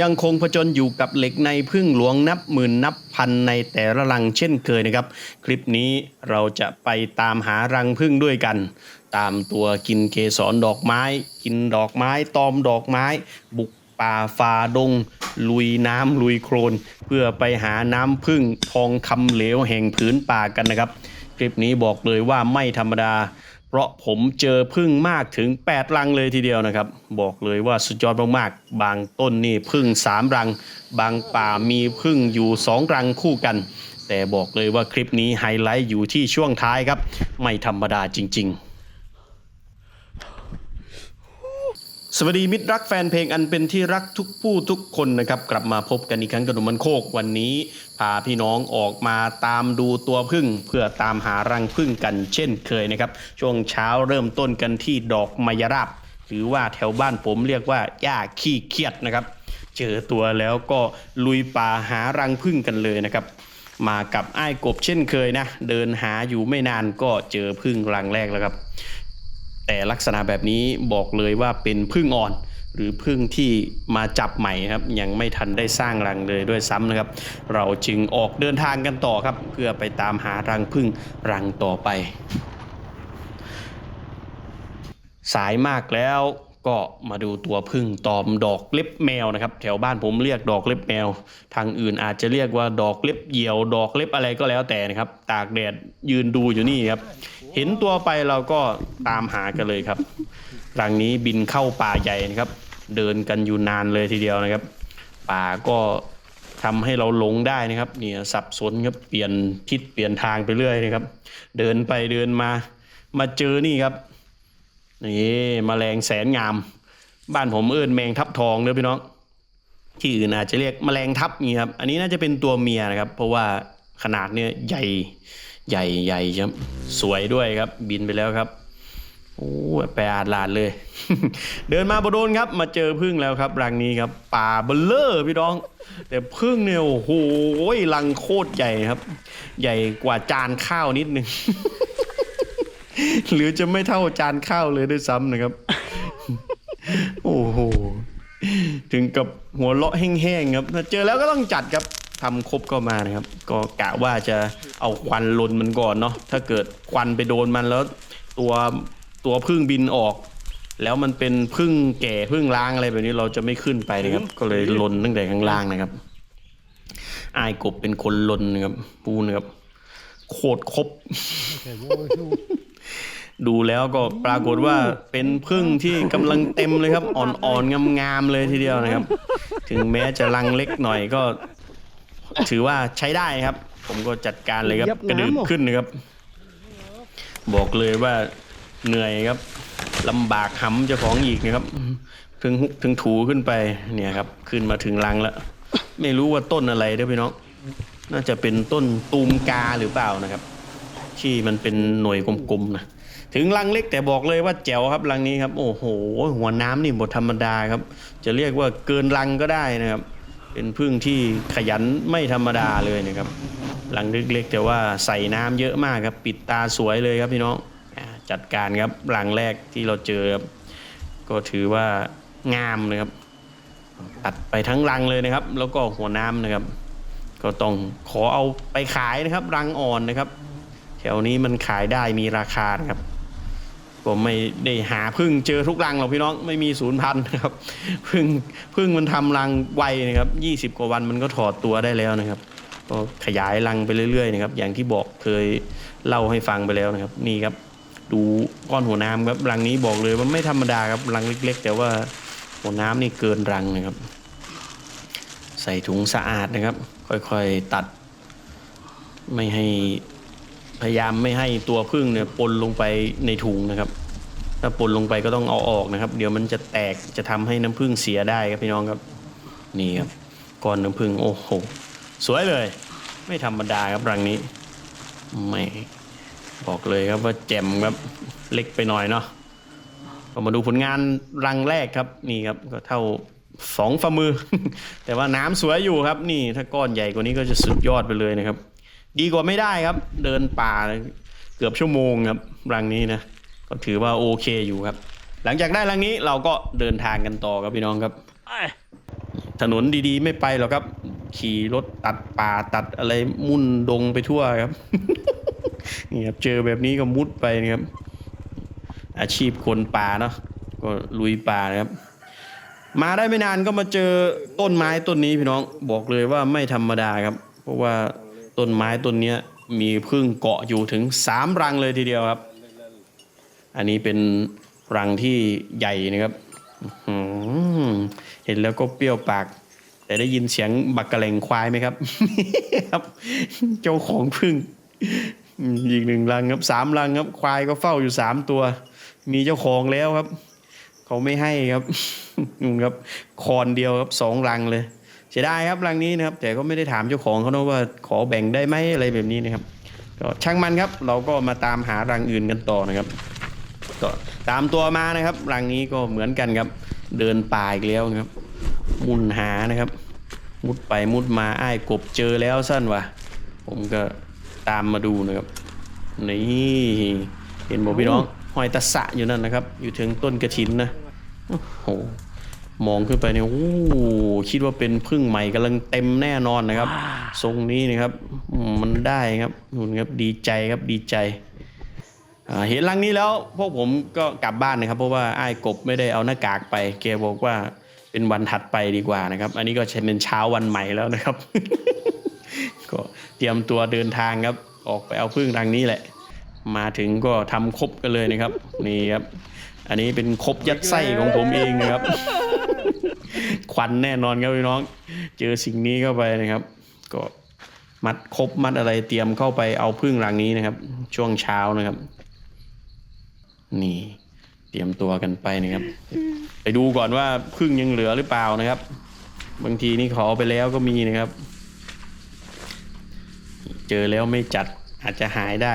ยังคงผจญอยู่กับเหล็กในพึ่งหลวงนับหมื่นนับพันในแต่ละรังเช่นเคยนะครับ คลิปนี้เราจะไปตามหารังพึ่งด้วยกัน ตามตัวกินเกสรดอกไม้ กินดอกไม้ตอมดอกไม้ บุกป่าฝ่าดง ลุยน้ำลุยโคลนเพื่อไปหาน้ำพึ่งทองคำเหลวแห่งผืนป่ากันนะครับ คลิปนี้บอกเลยว่าไม่ธรรมดา เพราะผมเจอพึ่งมากถึง 8 รังเลยทีเดียวนะครับ บอกเลยว่าสุดยอดมากๆ บางต้นนี่พึ่ง 3 รัง บางป่ามีพึ่งอยู่ 2 รังคู่กัน แต่บอกเลยว่าคลิปนี้ไฮไลท์อยู่ที่ช่วงท้ายครับ ไม่ธรรมดาจริง ๆ สวัสดีมิตรรักแฟนเพลงอันเป็นที่รักทุกผู้ทุกคนนะครับกลับมาพบกันอีกครั้งกับหนุ่มมันโคกวันนี้ พาพี่น้องออกมาตามดูตัวพึ่ง เพื่อตามหารังพึ่งกันเช่นเคยนะครับ ช่วงเช้าเริ่มต้นกันที่ดอกมายราบ หรือว่าแถวบ้านผมเรียกว่าหญ้าขี้เกียจนะครับ เจอตัวแล้วก็ลุยป่าหารังพึ่งกันเลยนะครับ มากับไอ้กบเช่นเคยนะ เดินหาอยู่ไม่นานก็เจอพึ่งรังแรกแล้วครับ แต่ลักษณะแบบนี้บอกเลยว่าเป็นพึ่งอ่อนหรือพึ่งที่มาจับใหม่ครับ ยังไม่ทันได้สร้างรังเลยด้วยซ้ำนะครับ เราจึงออกเดินทางกันต่อครับ เพื่อไปตามหารังพึ่งรังต่อไป สายมากแล้ว ก็มาดูตัวพึ่งตอมดอกเล็บแมวนะครับ แถวบ้านผมเรียกดอกเล็บแมว ทางอื่นอาจจะเรียกว่าดอกเล็บเหยี่ยว ดอกเล็บอะไรก็แล้วแต่นะครับ ตากแดดยืนดูอยู่นี่ครับ เห็นตัวไปเราก็ตามหากันเลยครับรังนี้บินเข้าป่าใหญ่นะครับ เดินกันอยู่นานเลยทีเดียวนะครับ ป่าก็ทำให้เราหลงได้นะครับ เนี่ยสับสนครับเปลี่ยนทิศเปลี่ยนทางไปเรื่อยนะครับ เดินไปเดินมามาเจอนี่ครับ นี่มแมลงแสนงาม บ้านผมเอิ้นแมงทับทองเด้อพี่น้องที่อื่นอาจจะเรียกแมลงทับนี่ครับอันนี้น่าจะเป็นตัวเมียนะครับ เพราะว่าขนาดเนี่ยใหญ่ใหญ่ใหญ่ครับสวยด้วยครับบินไปแล้วครับโอ้ไปอาดลาดเลย เดินมาบโดนครับ มาเจอพึ่งแล้วครับรังนี้ครับป่าเบลเลอร์พี่น้อง แต่พึ่งเนี่ยโอ้โหรังโคตรใหญ่ครับ ใหญ่กว่าจานข้าวนิดนึง หรือจะไม่เท่าจานข้าวเลยด้วยซ้ำนะครับ โอ้โห ถึงกับหัวเลาะแห้งๆครับถ้าเจอแล้วก็ต้องจัดครับทำครบก็มานะครับ ก็กะว่าจะเอาควันลนมันก่อนเนาะถ้าเกิดควันไปโดนมันแล้ว ตัวตัวพึ่งบินออก แล้วมันเป็นพึ่งแก่พึ่งล้างอะไรแบบนี้เราจะไม่ขึ้นไปนะครับ ก็เลยลนตั้งแต่ข้างล่างนะครับอายกบเป็นคนลนนะครับปูนะครับโคตรครบ ดูแล้วก็ปรากฏว่าเป็นพึ่งที่กำลังเต็มเลยครับ อ่อนๆงามๆเลยทีเดียวนะครับ ถึงแม้จะรังเล็กหน่อยก็ ถือว่าใช้ได้ครับ ผมก็จัดการเลยครับกระดึบขึ้นนะครับ บอกเลยว่าเหนื่อยครับลำบากหำเจ้าของอีกนะครับ ถึงถึงถูขึ้นไปเนี่ยครับ ขึ้นมาถึงรังแล้วไม่รู้ว่าต้นอะไรเด้อพี่น้องน่าจะเป็นต้นตูมกาหรือเปล่านะครับ ที่มันเป็นหน่วยกลมๆนะถึงรังเล็กแต่บอกเลยว่าแจ๋วครับรังนี้ครับ โอ้โห หัวน้ำนี่บทธรรมดาครับ จะเรียกว่าเกินรังก็ได้นะครับ เป็นพึ่งที่ขยันไม่ธรรมดาเลยนะครับรังเล็กๆแต่ว่าใส่น้ำเยอะมากครับ ปิดตาสวยเลยครับพี่น้องจัดการครับรังแรกที่เราเจอครับก็ถือว่างามนะครับตัดไปทั้งรังเลยนะครับ แล้วก็หัวน้ำนะครับ ก็ต้องขอเอาไปขายนะครับ รังอ่อนนะครับ แถวนี้มันขายได้มีราคาครับ ผมไม่ได้หาพึ่งเจอทุกรังหรอกพี่น้องไม่มีศูนย์พันนะครับพึ่งพึ่งมันทำรังไวนะครับยี่สิบกว่าวันมันก็ถอดตัวได้แล้วนะครับก็ขยายรังไปเรื่อยๆนะครับ อย่างที่บอกเคยเล่าให้ฟังไปแล้วนะครับ นี่ครับ ดูก้อนหัวน้ำครับรังนี้บอกเลยว่าไม่ธรรมดาครับรังเล็ก ๆ แต่ว่าหัวน้ำนี่เกินรังนะครับ ใส่ถุงสะอาดนะครับ ค่อยๆตัด ไม่ให้ พยายามไม่ให้ตัวพึ่งเนี่ยปนลงไปในถุงนะครับ ถ้าปนลงไปก็ต้องเอาออกนะครับ เดี๋ยวมันจะแตกจะทำให้น้ำพึ่งเสียได้ครับพี่น้องครับ นี่ครับก้อนน้ำพึ่งโอ้โหสวยเลย ไม่ธรรมดาครับรังนี้ไม่บอกเลยครับว่าแจ่มครับเล็กไปหน่อยเนาะก็มาดูผลงานรังแรกครับนี่ครับก็เท่าสองฝ่ามือ แต่ว่าน้ำสวยอยู่ครับ นี่ถ้าก้อนใหญ่กว่านี้ก็จะสุดยอดไปเลยนะครับ ดีกว่าไม่ได้ครับ เดินป่าเกือบชั่วโมงครับรังนี้นะก็ถือว่าโอเคอยู่ครับ หลังจากได้รังนี้เราก็เดินทางกันต่อครับพี่น้องครับถนนดีๆ ไม่ไปหรอกครับ ขี่รถตัดป่าตัดอะไรมุ่นดงไปทั่วครับนี่ครับเจอแบบนี้ก็มุดไปนะครับ อาชีพคนป่าเนาะก็ลุยป่านะครับ มาได้ไม่นานก็มาเจอต้นไม้ต้นนี้พี่น้องบอกเลยว่าไม่ธรรมดาครับ เพราะว่า ต้นไม้ต้นนี้มีพึ่งเกาะอยู่ถึงสามรังเลยทีเดียวครับ อันนี้เป็นรังที่ใหญ่นะครับเห็นแล้วก็เปรี้ยวปาก แต่ได้ยินเสียงบักกะเล่งควายไหมครับครับ เจ้าของพึ่งอีกหนึ่งรังครับสามรังครับ ควายก็เฝ้าอยู่สามตัว มีเจ้าของแล้วครับ เขาไม่ให้ครับนู่นครับคอนเดียวครับสองรังเลย เสียดายครับรังนี้นะครับ แต่ก็ไม่ได้ถามเจ้าของเขานะว่าขอแบ่งได้ไหมอะไรแบบนี้นะครับ ก็ช่างมันครับ เราก็มาตามหารังอื่นกันต่อนะครับ ก็ตามตัวมานะครับ รังนี้ก็เหมือนกันครับ เดินป่าอีกแล้วครับ มุนหานะครับ มุดไปมุดมาอ้ายกบเจอแล้วสั้นวะผมก็ตามมาดูนะครับนี่เห็นบอกพี่น้องหอยตะสะอยู่นั่นนะครับ อยู่ถึงต้นกระถินนะโอ้โห มองขึ้นไปเนี่ยโอ้โหคิดว่าเป็นพึ่งใหม่กำลังเต็มแน่นอนนะครับ ทรงนี้นะครับ มันได้ครับนู่นครับดีใจครับดีใจเห็นรังนี้แล้วพวกผมก็กลับบ้านนะครับ เพราะว่าไอ้กบไม่ได้เอาหน้ากากไปแกบอกว่าเป็นวันถัดไปดีกว่านะครับ อันนี้ก็เป็นเช้าวันใหม่แล้วนะครับ ก็เตรียมตัวเดินทางครับ ออกไปเอาพึ่งรังนี้แหละ มาถึงก็ทำครบกันเลยนะครับ นี่ครับ อันนี้เป็นครบยัดไส้ของผมเองนะครับ ควันแน่นอนครับพี่น้อง เจอสิ่งนี้เข้าไปนะครับ ก็มัดครบมัดอะไรเตรียมเข้าไปเอาพึ่งรังนี้นะครับ ช่วงเช้านะครับ นี่ เตรียมตัวกันไปนะครับ ไปดูก่อนว่าพึ่งยังเหลือหรือเปล่านะครับ บางทีนี่ขอไปแล้วก็มีนะครับ เจอแล้วไม่จัดอาจจะหายได้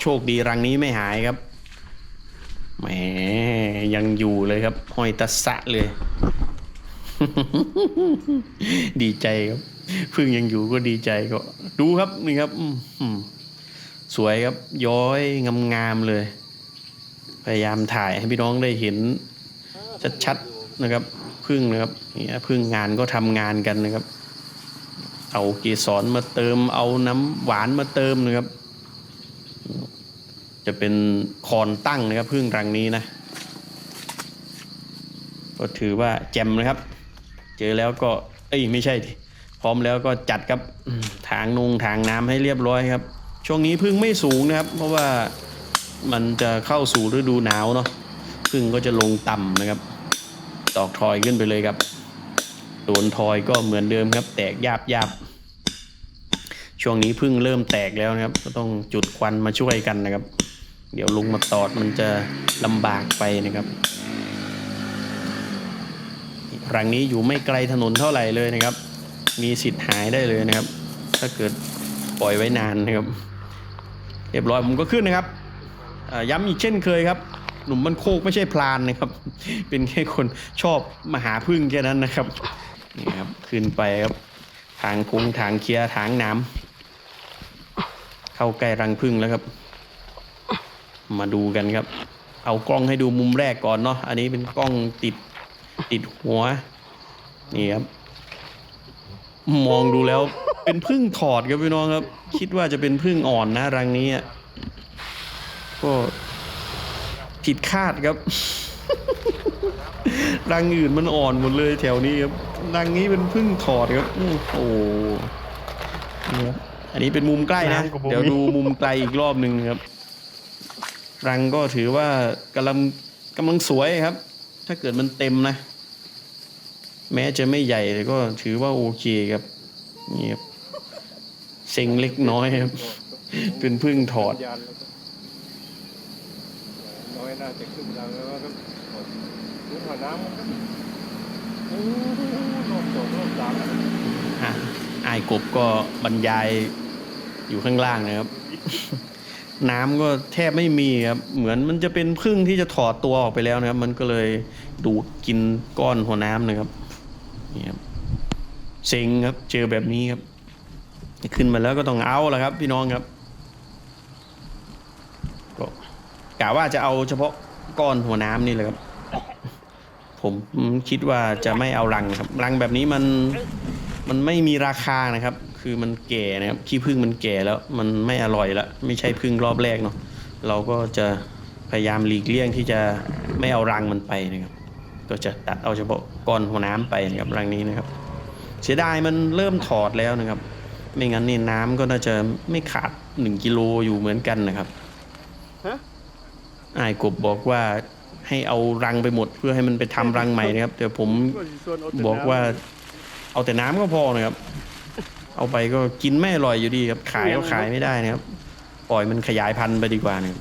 โชคดีรังนี้ไม่หายครับ แหมยังอยู่เลยครับหอยตะสะเลย ดีใจครับพึ่งยังอยู่ก็ดีใจก็ ดูครับนี่ครับอื้อหือสวยครับ ย้อยงามๆเลย พยายามถ่ายให้พี่น้องได้เห็น ชัดๆนะครับพึ่งนะครับนี่พึ่งงานก็ทำงานกันนะครับ เอาเกสรมาเติมเอาน้ำหวานมาเติมนะครับ จะเป็นคอนตั้งนะครับพึ่งรังนี้นะ ก็ถือว่าแจมนะครับ เจอแล้วก็ เอ้ยไม่ใช่ดิพร้อมแล้วก็จัดครับอืมถางนงถางน้ำให้เรียบร้อยครับ ช่วงนี้พึ่งไม่สูงนะครับ เพราะว่ามันจะเข้าสู่ฤดูหนาวเนาะพึ่งก็จะลงต่ำนะครับตอกทอยขึ้นไปเลยครับโดนทอยก็เหมือนเดิมครับ แตกยาบยาบช่วงนี้พึ่งเริ่มแตกแล้วนะครับ ก็ต้องจุดควันมาช่วยกันนะครับ เดี๋ยวลุงมาตอดมันจะลำบากไปนะครับรังนี้อยู่ไม่ไกลถนนเท่าไหร่เลยนะครับ มีสิทธิ์หายได้เลยนะครับ ถ้าเกิดปล่อยไว้นานนะครับเรียบร้อยผมก็ขึ้นนะครับย้ำอีกเช่นเคยครับ หนุ่มมันโคกไม่ใช่พลานนะครับ เป็นแค่คนชอบมาหาพึ่งแค่นั้นนะครับนี่ครับขึ้นไปครับทางพุงทางเคลียร์ทางน้ำเข้าใกล้รังพึ่งแล้วครับ มาดูกันครับ เอากล้องให้ดูมุมแรกก่อนเนาะอันนี้เป็นกล้องติดติดหัว นี่ครับ มองดูแล้วเป็นพึ่งถอดครับพี่น้องครับ คิดว่าจะเป็นพึ่งอ่อนนะรังนี้อะก็ผิดคาดครับ รังอื่นมันอ่อนหมดเลยแถวนี้ครับ รังนี้เป็นพึ่งถอดครับโอ้โหนี่ครับอันนี้เป็นมุมใกล้นะน้ำกับผมเดี๋ยวดูมุมไกลอีกรอบหนึ่งครับ รังก็ถือว่ากำลังกำลังสวยครับ ถ้าเกิดมันเต็มนะ แม้จะไม่ใหญ่แต่ก็ถือว่าโอเคครับนี่ครับเซ็งเล็กน้อยครับ เป็นพึ่งถอดยานแล้วก็น้อยน่าจะขึ้นรังแล้วก็ดูหัวน้ำมันก็โอ้โหรอบสองรอบสามแล้วอะไอ้ายกบก็บรรยายอยู่ข้างล่างนะครับ น้ำก็แทบไม่มีครับ เหมือนมันจะเป็นพึ่งที่จะถอดตัวออกไปแล้วนะครับ มันก็เลยดูดกินก้อนหัวน้ำนะครับนี่ครับเซ็งครับ เจอแบบนี้ครับ ขึ้นมาแล้วก็ต้องเอาละครับ พี่น้องครับก็กะว่าจะเอาเฉพาะก้อนหัวน้ำนี่เลยครับผผมคิดว่าจะไม่เอารังครับ รังแบบนี้มันมันไม่มีราคานะครับ คือมันแก่นะครับขี้ผึ้งมันแก่แล้วมันไม่อร่อยแล้วไม่ใช่ผึ้งรอบแรกเนาะเราก็จะพยายามหลีกเลี่ยงที่จะไม่เอารังมันไปนะครับ ก็จะตัดเอาเฉพาะก้อนหัวน้ำไปนะครับรังนี้นะครับ เสียดายมันเริ่มถอดแล้วนะครับ ไม่งั้นนี่น้ำก็น่าจะไม่ขาดหนึ่งกิโลอยู่เหมือนกันนะครับฮะไอ้ายกบบอกว่าให้เอารังไปหมดเพื่อให้มันไปทำรังใหม่นะครับแต่ผมก็สิส่วนเแต่บอกว่าน้เอาแต่น้ำก็พอนะครับ เอาไปก็กินไม่อร่อยอยู่ดีครับ ขายก็ขายไม่ได้นะครับ ปล่อยมันขยายพันธุ์ไปดีกว่านะครับ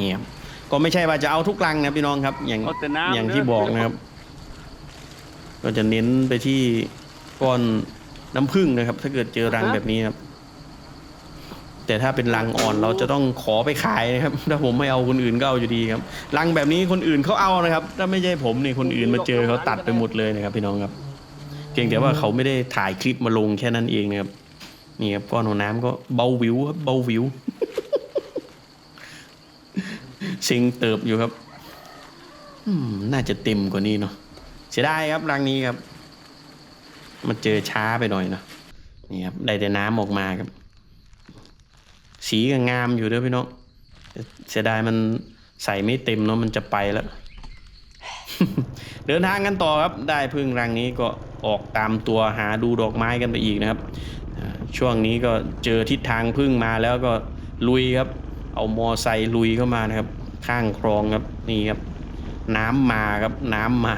นี่ครับก็ไม่ใช่ว่าจะเอาทุกรังนะครับพี่น้องครับ อย่างเอาแต่น้ำอย่างที่บอกนะครับ ก็จะเน้นไปที่ก้อนน้ำผึ้งนะครับ ถ้าเกิดเจอรังแบบนี้ครับ แต่ถ้าเป็นรังอ่อนเราจะต้องขอไปขายนะครับ ถ้าผมไม่เอาคนอื่นก็เอาอยู่ดีครับรังแบบนี้คนอื่นเขาเอานะครับ ถ้าไม่ใช่ผมนี่คนอื่นมาเจอเขาตัดไปหมดเลยนะครับ พี่น้องครับ เพียงแต่ว่าเขาไม่ได้ถ่ายคลิปมาลงแค่นั้นเองนะครับนี่ครับก้อนหัวน้ำก็เบาวิวครับเบาวิวเซ็งเติบอยู่ครับอืมน่าจะเต็มกว่านี้เนาะเสียดายครับรังนี้ครับ มันเจอช้าไปหน่อยเนาะนี่ครับได้แต่น้ำออกมาครับ สีก็งามอยู่เด้อพี่น้องแต่เสียดายมันใส่ไม่เต็มเนาะมันจะไปแล้ว เดินทางกันต่อครับ ได้พึ่งรังนี้ก็ ออกตามตัวหาดูดอกไม้กันไปอีกนะครับ ช่วงนี้ก็เจอทิศทางพึ่งมาแล้วก็ลุยครับ เอามอไซค์ลุยเข้ามานะครับ ข้างคลองครับนี่ครับ น้ำมาครับน้ำมา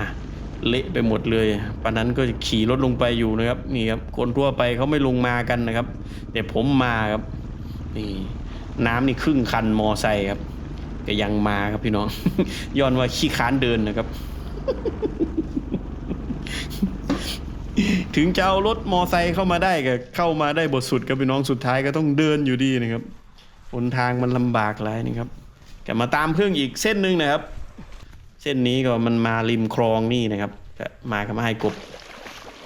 เละไปหมดเลยปานนั้นก็ขี่รถลงไปอยู่นะครับนี่ครับคนทั่วไปเขาไม่ลงมากันนะครับ แต่ผมมาครับนี่น้ำนี่ครึ่งคันมอไซค์ครับก็ยังมาครับพี่น้องย้อนว่าขี้ค้านเดินนะครับ ถึงจะเอารถมอไซค์เข้ามาได้ก็เข้ามาได้บทสุดกับพี่น้องสุดท้ายก็ต้องเดินอยู่ดีนะครับหนทางมันลำบากหลายนี่ครับก็มาตามเพื่องอีกเส้นหนึ่งนะครับ เส้นนี้ก็มันมาริมคลองนี่นะครับก็มากับไอ้กบ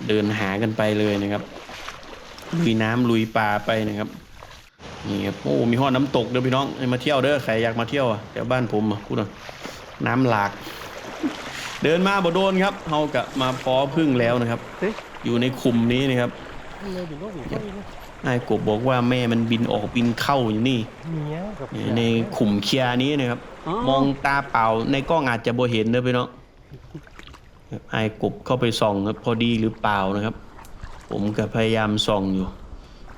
เดินหากันไปเลยนะครับลุยน้ำลุยป่าไปนะครับนี่ครับโอ้มีห้อน้ำตกเด้อพี่น้องมาเที่ยวเด้อใครอยากมาเที่ยวอะแถวบ้านผมอะพูดหน่อยน้ำหลาก เดินมาบ่โดนครับเฮากะมาพอพึ่งแล้วนะครับเฮ้ยอยู่ในคุมนี้นะครับเลยเดี๋ยวก็หูเข้าอีกนะนายกบบอกว่าแม่มันบินออกบินเข้าอยู่นี่เมียกับอยู่ในขุมเคลียร์นี้นะครับ มองตาเปล่าในกล้องอาจจะบ่เห็นเด้อพี่น้องครับไอ้กบเข้าไปส่องครับพอดีหรือเปล่านะครับ ผมก็พยายามส่องอยู่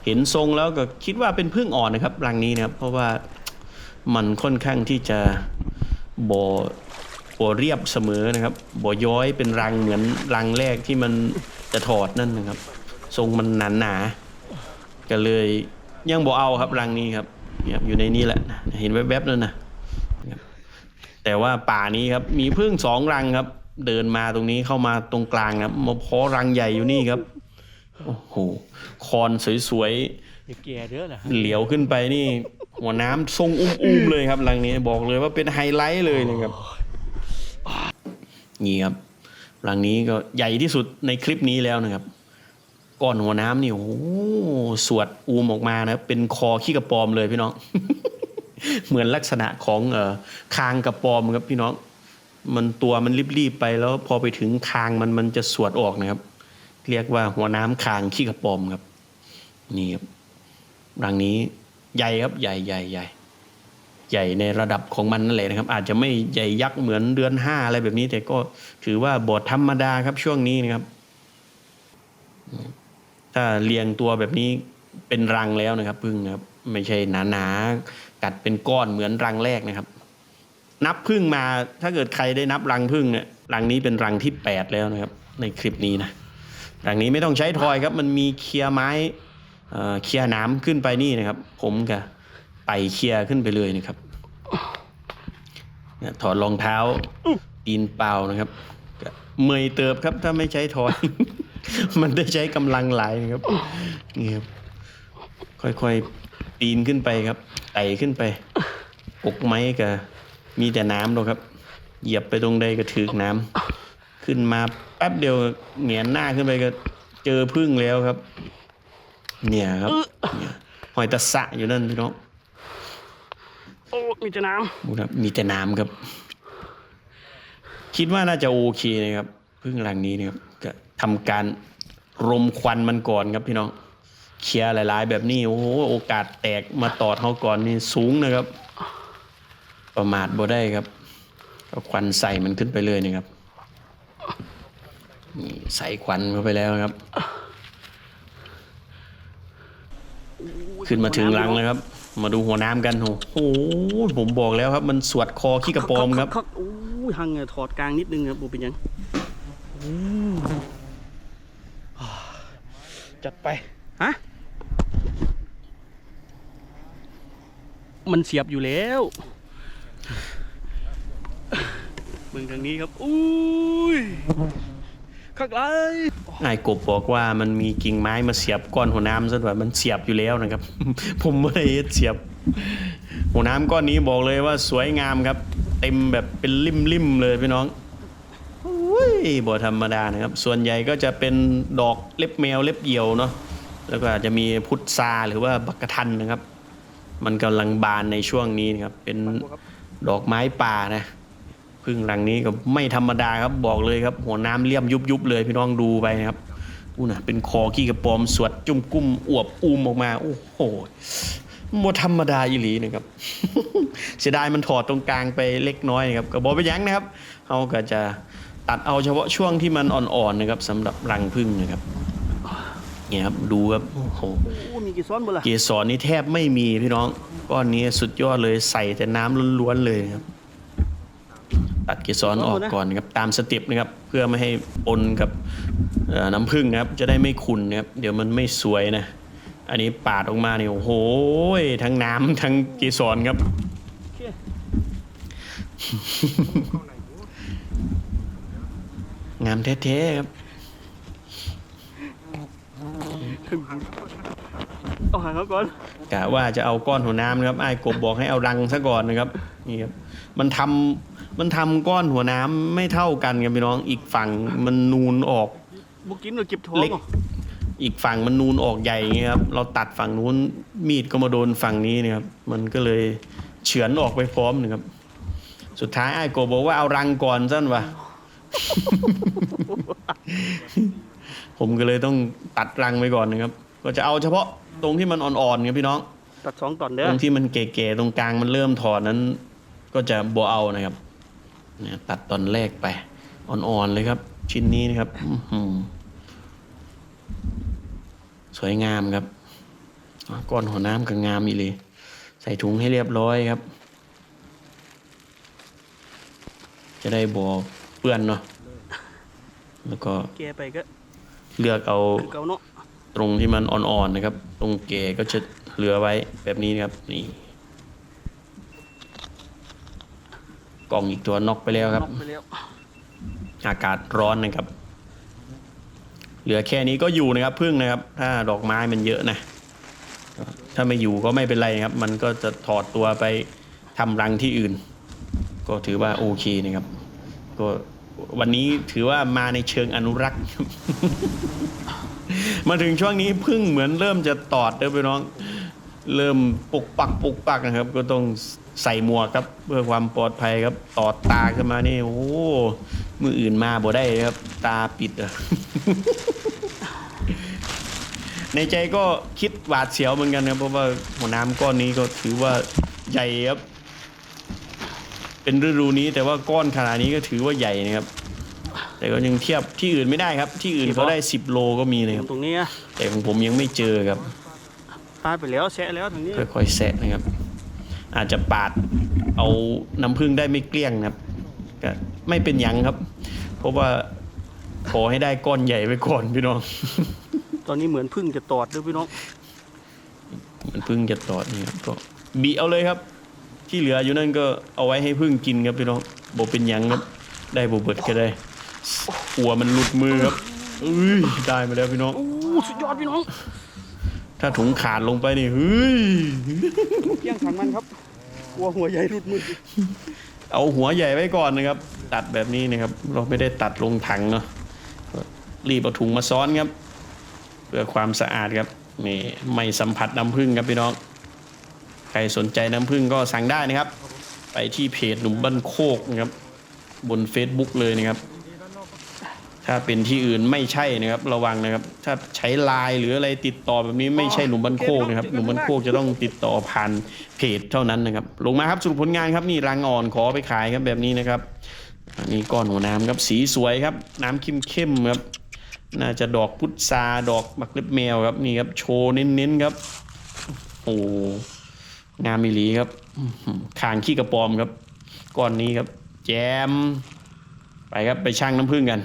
เห็นทรงแล้วก็คิดว่าเป็นพึ่งอ่อนนะครับรังนี้นะครับ เพราะว่ามันค่อนข้างที่จะบ่ บ่เรียบเสมอนะครับบ่ย้อยเป็นรังเหมือนรังแรกที่มันจะถอดนั่นนะครับ ทรงมันหนาหนาๆก็เลยยังบ่เอาครับรังนี้ครับเนี่ยครับอยู่ในนี้แหละเห็นแวบๆนั่นนะแต่ว่าป่านี้ครับมีพึ่งสองรังครับ เดินมาตรงนี้เข้ามาตรงกลางครับมาเพาะรังใหญ่อยู่นี่ครับโอ้โหคอนสวยอย่าแก่เด้อนะๆเหลียวขึ้นไปนี่หัวน้ำทรงอุ้มๆเลยครับรังนี้บอกเลยว่าเป็นไฮไลท์เลยนะครับ นี่ครับรังนี้ก็ใหญ่ที่สุดในคลิปนี้แล้วนะครับก้อนหัวน้ำนี่โอ้โหสวดอูมออกมานะครับเป็นคอขี้กระปอมเลยพี่น้อง เหมือนลักษณะของเอ่อคางกระปอมครับพี่น้อง มันตัวมันรีบๆไปแล้วพอไปถึงคางมันมันจะสวดออกนะครับ เรียกว่าหัวน้ำคางขี้กระปอมครับ นี่ครับรังนี้ใหญ่ครับใหญ่ใหญ่ใหญ่ ใหญ่ในระดับของมันนั่นแหละนะครับ อาจจะไม่ใหญ่ยักษ์เหมือนเดือนห้าอะไรแบบนี้ แต่ก็ถือว่าบทธรรมดาครับช่วงนี้นะครับ ถ้าเรียงตัวแบบนี้เป็นรังแล้วนะครับพึ่งนะครับ ไม่ใช่หนาๆกัดเป็นก้อนเหมือนรังแรกนะครับ นับพึ่งมาถ้าเกิดใครได้นับรังพึ่งเนี่ยรังนี้เป็นรังที่แปดแล้วนะครับ ในคลิปนี้นะรังนี้ไม่ต้องใช้ทอยครับ มันมีเคลียร์ไม้เเคลียร์น้ำขึ้นไปนี่นะครับ ผมกับ ไต่เคลียร์ขึ้นไปเลยนะครับถอดรองเท้าตีนเปล่านะครับเมยเติบครับ ถ้าไม่ใช้ทอยมันได้ใช้กำลังหลายนะครับนี่ครับค่อยๆปีนขึ้นไปครับไต่ขึ้นไปปกไม้ก็มีแต่น้ำหรอกครับ เหยียบไปตรงใดก็ถือน้ำขึ้นมาแป๊บเดียวเหงียนหน้าขึ้นไปก็เจอพึ่งแล้วครับ เนี่ยครับหอยตะสะอยู่นั่นพี่น้อง โอ้ มีแต่น้ดูครับมีแต่น้ำครับ คิดว่าน่าจะโอเคนะครับพึ่งหลังนี้นะครับก็ทำการรมควันมันก่อนครับพี่น้องเคลียร์หลาย ๆ แบบนี้โอ้โหโอกาสแตกมาตอดเขาก่อนนี่สูงนะครับ ประมาทบ่ได้ครับเอาควันใส่มันขึ้นไปเลยนะครับนี่ใส่ควันเข้าไปแล้วครับ ขึ้นมาถึงรังแล้วครับ มาดูหัวน้ำกันโอ้โหผมบอกแล้วครับ มันสวดคอขี้กระปอมครับโอ้ยหังเนี่ยถอดกลางนิดนึงครับบูเป็นหยังอู้อ่าจัดไป ฮะ มันเสียบอยู่แล้วเบิ่งทางนี้ครับ อุ้ย ข้างไรนายกบบอกว่ามันมีกิ่งไม้มาเสียบก้อนหัวน้ำซะด้วยมันเสียบอยู่แล้วนะครับ ผมไม่ได้เสียบ หัวน้ำก้อนนี้บอกเลยว่าสวยงามครับ เต็มแบบเป็นริมๆเลยพี่น้องอุ้ยบ่ธรรมดานะครับ ส่วนใหญ่ก็จะเป็นดอกเล็บแมวเล็บเหยี่ยวเนาะแล้วก็อาจจะมีพุทราหรือว่าบักกะทันนะครับ มันกำลังบานในช่วงนี้นะครับ เป็นดอกไม้ป่านะ พึ่งหลังนี้ก็ไม่ธรรมดาครับบอกเลยครับ หัวน้ำเลี่ยมยุบๆเลยพี่น้องดูไปนะครับอู้นะเป็นคอขี้กระปอมสวดจุ่มกุ้มอวบอูมออกมา โอ้โหโมธรรมดาอีหลีนะครับ เสียดายมันถอดตรงกลางไปเล็กน้อยนะครับก็บอกไปยั้งนะครับเขาก็จะตัดเอาเฉพาะช่วงที่มันอ่อนๆนะครับสำหรับรังพึ่งนะครับเนี่ยครับดูครับโอ้โหโอ้มีกี่ซ้อนบ่ล่ะเกสรนี่แทบไม่มีพี่น้องก้อนนี้สุดยอดเลยใส่แต่น้ำล้วนๆเลยครับ ตัดเกสรออกก่อนนะครับตามสเต็ปนะครับเพื่อไม่ให้ปนกับเอ่อน้ำผึ้งนะครับ จะได้ไม่ขุ่นนะครับเดี๋ยวมันไม่สวยนะ อันนี้ปาดออกมาเนี่ยโอ้โหทั้งน้ำทั้งเกสรครับโอเคงามแท้ๆครับ เอาหางเขาก่อนกะว่าจะเอาก้อนหัวน้ำนะครับไอ้ายกบบอกให้เอารังซะก่อนนะครับนี่ครับมันทำมันทำก้อนหัวน้ำไม่เท่ากันครับพี่น้องอีกฝั่งมันนูนออก บุกินเราเก็บท้องเล็ก เหรออีกฝั่งมันนูนออกใหญ่อย่างเงี้ยครับ เราตัดฝั่งนู้นมีดก็มาโดนฝั่งนี้เนะครับ มันก็เลยเฉือนออกไปพร้อมนะครับ สุดท้ายไอ้ายโกบอกว่าเอารังก่อนสั้นวะ ผมก็เลยต้องตัดรังไปก่อนนะครับ ก็จะเอาเฉพาะ ตรงที่มันอ่อนๆครับพี่น้อง ตัดสองตอนเด้ตอรงที่มันเก๋ๆตรงกลางมันเริ่มถอดนั้น ก็จะบวเอานะครับเนี่ยตัดตอนแรกไปอ่อนๆเลยครับ ชิ้นนี้นะครับอื้อหือสวยงามครับอ๋อก้อนหัวน้ำก็งามอีเลย ใส่ถุงให้เรียบร้อยครับ จะได้บอเปื้อนเนาะแล้วก็แกไปก็เลือกเอาคือเก่าเนาะ ตรงที่มันอ่อนๆนะครับ ตรงเกก็จะเหลือไว้แบบนี้นะครับนี่กล่องอีกตัวน็อกไปแล้วครับน็อกไปแล้วอากาศร้อนนะครับ เหลือแค่นี้ก็อยู่นะครับพึ่งนะครับ ถ้าดอกไม้มันเยอะนะ ถ้าไม่อยู่ก็ไม่เป็นไรนะครับ มันก็จะถอดตัวไปทำรังที่อื่น ก็ถือว่าโอเคนะครับ ก็ วันนี้ถือว่ามาในเชิงอนุรักษ์ มาถึงช่วงนี้พึ่งเหมือนเริ่มจะตอดเด้อพี่น้อง เริ่มปุกปักปุกปักนะครับ ก็ต้องใส่หมวกครับ เพื่อความปลอดภัยครับ ตอดตาขึ้นมานี่ โอ้มืออื่นมาบ่ได้ครับ ตาปิดอะในใจก็คิดหวาดเสียวเหมือนกันครับเพราะว่าหัวน้ำก้อนนี้ก็ถือว่าใหญ่ครับ เป็นฤดูนี้ แต่ว่าก้อนขนาดนี้ก็ถือว่าใหญ่นะครับ แต่ก็ยังเทียบที่อื่นไม่ได้ครับ ที่อื่นเขาได้ 10 โลก็มีเลยครับตรงนี้อะแต่ของผมยังไม่เจอครับปาดไปแล้วแซะแล้วทางนี้ค่อยๆแซะนะครับ อาจจะปาดเอาน้ำผึ้งได้ไม่เกลี้ยงนะครับก็ไม่เป็นหยังครับ เพราะว่าขอให้ได้ก้อนใหญ่ไว้ก่อนพี่น้อง ตอนนี้เหมือนพึ่งจะตอดด้วยพี่น้องมันพึ่งจะตอดนี่ครับก็บีเอาเลยครับ ที่เหลืออยู่นั่นก็เอาไว้ให้พึ่งกินครับพี่น้องบเป็นหยังครับ ได้บเบิดก็ได้หัวมันหลุดมือครับเอ้ยได้มาแล้วพี่น้อง โอ้สุดยอดพี่น้อง ถ้าถุงขาดลงไปนี่เฮ้ยเกี้ยงขันมันครับหัวหัวใหญ่รุดมือ เอาหัวใหญ่ไว้ก่อนนะครับ ตัดแบบนี้นะครับ เราไม่ได้ตัดลงถังเนาะก็รีบเอาถุงมาซ้อนครับ เพื่อความสะอาดครับนี่ไม่สัมผัสน้ำผึ้งครับพี่น้อง ใครสนใจน้ำผึ้งก็สั่งได้นะครับ ไปที่เพจหนุ่มบ้านโคกนะครับบน Facebook เลยนะครับ ถ้าเป็นที่อื่นไม่ใช่นะครับระวังนะครับ ถ้าใช้ไลน์หรืออะไรติดต่อแบบนี้ไม่ใช่หนุ่มบ้านโคกนะครับหนุ่มบ้านโคกจะต้องติดต่อผ่านเพจเท่านั้นนะครับ ลงมาครับสรุปผลงานครับนี่รังอ่อนขอไปขายครับแบบนี้นะครับอันนี้ก้อนหัวน้ำครับสีสวยครับ น้ำเข้มเข้มๆครับน่าจะดอกพุทราดอกบักเล็บแมวครับนี่ครับโชว์เน้นๆครับ โอ้ งามมิลีครับคางขี้กระปอมครับก้อนนี้ครับ แจม ไปครับไปชั่งน้ำผึ้งกัน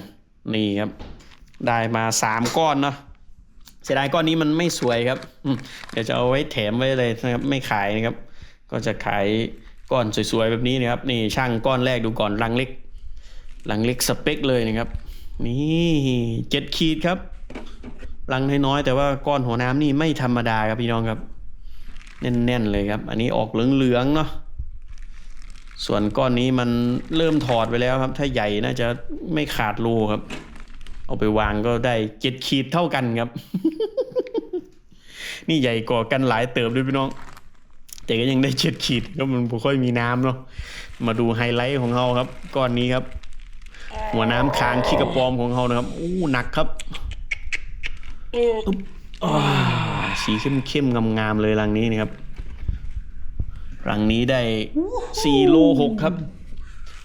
นี่ครับ ได้มาสามก้อนเนาะเสียดายก้อนนี้มันไม่สวยครับเดี๋ยวจะเอาไว้แถมไว้เลยนะครับ ไม่ขายนะครับ ก็จะขายก้อนสวยๆแบบนี้นะครับ นี่ช่างก้อนแรกดูก่อนรังเล็กรังเล็กสเปคเลยนะครับ นี่เจ็ดขีดครับรังน้อยๆแต่ว่าก้อนหัวน้ำนี่ไม่ธรรมดาครับพี่น้องครับ แน่นๆเลยครับ อันนี้ออกเหลืองๆเนาะส่วนก้อนนี้มันเริ่มถอดไปแล้วครับ ถ้าใหญ่น่าจะไม่ขาดรูครับ เอาไปวางก็ได้เจ็ดขีดเท่ากันครับ นี่ใหญ่กว่ากันหลายเติบด้วยพี่น้อง แต่ก็ยังได้เจ็ดขีดก็มันไม่ค่อยมีน้ำเนาะมาดูไฮไลท์ของเราครับ ก้อนนี้ครับ หัวน้ำค้างขี้กระปอมของเรานะครับอู้หนักครับอุ๊บอ่า สีเข้มๆงามๆเลยรังนี้นะครับ รังนี้ได้สี่โลหกครับ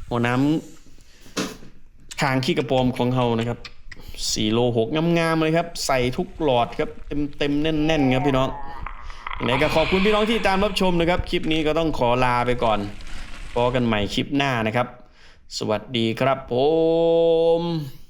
หัวน้ำคางขี้กระโปรมของเขานะครับสี่โลหกงามๆเลยครับ ใส่ทุกหลอดครับเต็มเต็มๆแน่นๆครับพี่น้องยังไงก็ขอบคุณพี่น้องที่ตามรับชมนะครับ คลิปนี้ก็ต้องขอลาไปก่อนพบกันใหม่คลิปหน้านะครับ สวัสดีครับผม